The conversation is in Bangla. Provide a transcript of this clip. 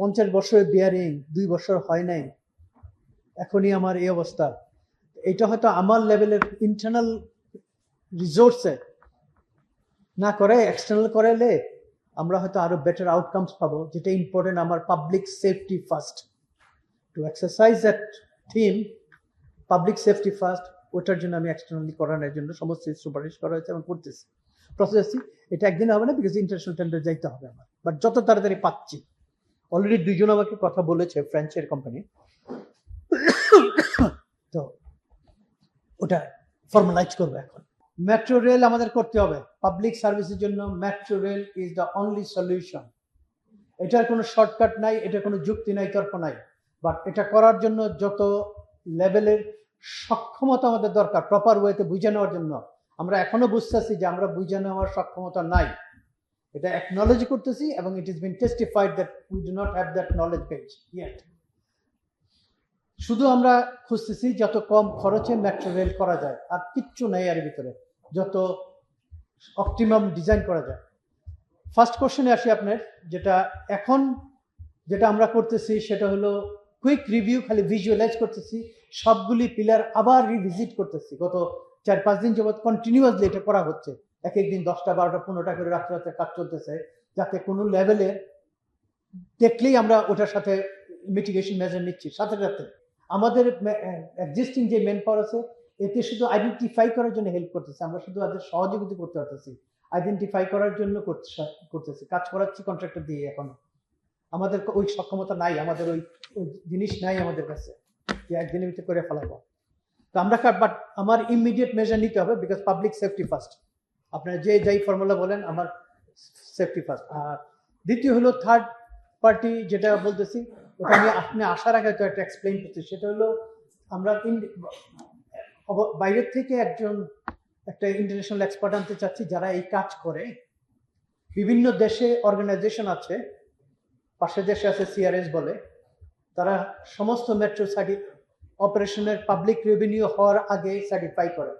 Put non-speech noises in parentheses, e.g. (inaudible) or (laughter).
পঞ্চাশ বছরের বিয়ারিং দুই বছর হয় নাই। এখনই আমার এই অবস্থা। এটা হয়তো আমার লেভেলের ইন্টারনাল রিসোর্সে না করে এক্সটার্নাল করালে আমরা হয়তো আরও বেটার আউটকামস পাবো। যেটা ইম্পর্টেন্ট আমার public safety first to exercise that theme public safety first ওটার জন্য আমি এক্সটার্নালি করানোর জন্য সমস্ত সুপারিশ করা হয়েছে এবং করতেছি। প্রসেসি এটা একদিন হবে না বিকজ ইন্টারন্যাশনাল টেন্ডার যাইতে হবে আমার। বাট যত তাড়াতাড়ি পাচ্ছি। অলরেডি দুইজন আমাকে কথা বলেছে ফ্রেঞ্চের কোম্পানি (coughs) তো ওটা ফর্মালাইজ করব এখন। মেট্রো রেল আমাদের করতে হবে। পাবলিক সার্ভিসের জন্য metro rail is the only solution এটার কোনো শর্টকাট নাই, এটার কোনো যুক্তি নাই, তর্ক নাই। বাট এটা করার জন্য যত লেভেলের সক্ষমতা আমাদের দরকার প্রপার ওয়েতে বুঝে নেওয়ার জন্য। আমরা এখনও বুঝতেছি যে আমরা বুঝে নেওয়ার সক্ষমতা নাই। এটা অ্যাকনোলজি করতেছি এবং it is been testified that we do not have that knowledge base yet শুধু আমরা খুঁজতেছি যত কম খরচে মেট্রো রেল করা যায়, আর কিচ্ছু নেই এর ভিতরে, যত অপটিমাম ডিজাইন করা যায়। ফার্স্ট কোশ্চেনে আসি আপনার, যেটা এখন যেটা আমরা করতেছি সেটা হলো কুইক রিভিউ খালি ভিজুয়ালাইজ করতেছি, সবগুলি পিলার আবার রিভিজিট করতেছি। গত চার পাঁচ দিন যাবৎ কন্টিনিউয়াসলি এটা করা হচ্ছে। এক এক দিন দশটা, বারোটা, পনেরোটা করে রাত্রে রাত্রে কাজ চলতেছে, যাতে কোনো লেভেলের দেখলেই আমরা ওটার সাথে মিটিগেশন মেজার নিচ্ছি। সাথে সাথে আমাদের এক্সিস্টিং যে মেন পাওয়ার আছে, এতে শুধু আইডেন্টিফাই করার জন্য হেল্প করতেছে। আমরা শুধু তাদের সহযোগিতা করতে পারতেছি। আইডেন্টিফাই করার জন্য করতেছি। কাজ করাচ্ছি কন্ট্রাক্টর দিয়ে এখন। আমাদের ওই সক্ষমতা নাই, আমাদের ওই জিনিস নাই আমাদের কাছে যে একদিনের ভিতরে করে ফেলাবো। তো আমরা বাট আমার ইমিডিয়েট মেজার নিতে হবে বিকজ পাবলিক সেফটি ফার্স্ট আপনারা যে যাই ফর্মুলা বলেন, আমার সেফটি ফার্স্ট আর দ্বিতীয় হলো থার্ড পার্টি যেটা বলতেছি, ওটা আমি আপনি আসার আগে তো একটা এক্সপ্লেন করছি সেটা হলো, আমরা বাইরের থেকে একজন, একটা ইন্টারন্যাশনাল এক্সপার্ট আনতে চাচ্ছি, যারা এই কাজ করে। বিভিন্ন দেশে অর্গানাইজেশন আছে, পাশের দেশে আছে সিআরএস বলে। তারা সমস্ত মেট্রো সার্টি অপারেশনের পাবলিক রেভিনিউ হওয়ার আগে সার্টিফাই করে।